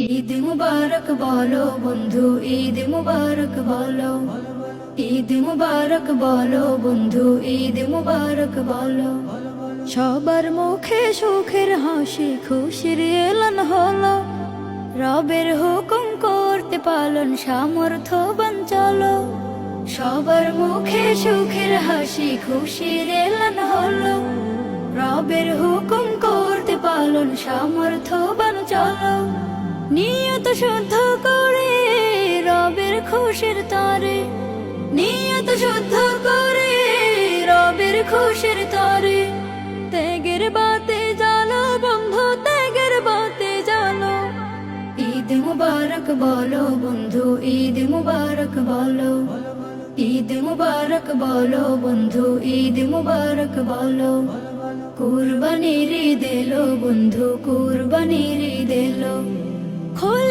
ঈদ মুবারক বলো বন্ধু, ঈদ মুবারক বলো। ঈদ মুবারক বলো বন্ধু, ঈদ মুবারক বলো। সবার মুখে সুখের হাসি, খুশির এলান হলো। রবের হুকুম করতে পালন, সামর্থ্যবান চলো। সবার মুখে সুখের হাসি, খুশির এলান হলো। রবের হুকুম করতে পালন, সামর্থ্যবান চলো। নিয়ত শুদ্ধ করে রবের খুশির তারে। নিয়ত শুদ্ধ করে রবের খুশির তারে। ত্যাগের বাতে জালো বন্ধু, ত্যাগের বাতে জালো ঈদ মুবারক বলো বন্ধু, ঈদ মুবারক বলো। ঈদ মুবারক বলো বন্ধু, ঈদ মুবারক বলো। কুরবানির ঈদ এলো বন্ধু, কুরবানির ঈদ এলো। ভুল